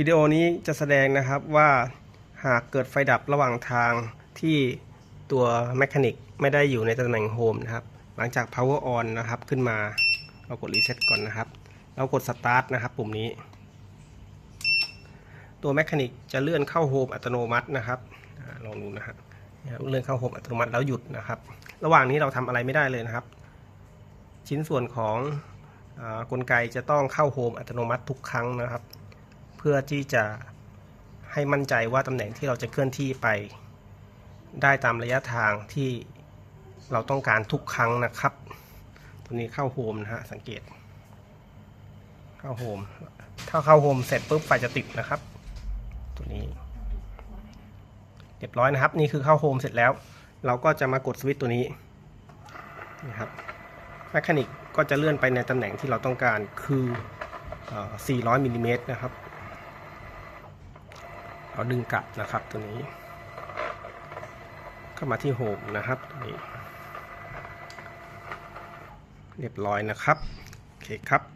วิดีโอนี้จะแสดงนะครับว่าหากเกิดไฟดับระหว่างทางที่ตัวแมคานิกไม่ได้อยู่ในตำแหน่งโฮมนะครับ หลังจาก power on นะครับขึ้นมา เรากดรีเซ็ตก่อนนะครับ เรากด start นะครับ ปุ่มนี้ ตัวแมคานิกจะเลื่อนเข้าโฮมอัตโนมัตินะครับลองดูนะฮะเนี่ยเลื่อนเข้าโฮมอัตโนมัติแล้วหยุดนะครับ ระหว่างนี้เราทำอะไรไม่ได้เลยนะครับ ชิ้นส่วนของอกลไกจะต้องเข้าโฮมอัตโนมัติทุกครั้งนะครับ พื่อที่จะให้มั่นใจว่าตำแหน่งที่เราจะเคลื่อนที่ไป ได้ตามระยะทางที่เราต้องการทุกครั้งนะครับ ตัวนี้เข้าโฮมนะฮะสังเกต เข้าโฮม ถ้าเข้าโฮมเสร็จปุ๊บไฟจะติดนะครับ ตัวนี้ เรียบร้อยนะครับ นี่คือเข้าโฮมเสร็จแล้ว เราก็จะมากดสวิตช์ตัวนี้นะครับแมคานิกก็จะเลื่อนไปในตำแหน่งที่เราต้องการคือออ400มิลลิเมตรนะครับ เราดึงกลับนะครับตัวนี้ ก็มาที่โฮมนะครับตัวนี้ เรียบร้อยนะครับ โอเคครับ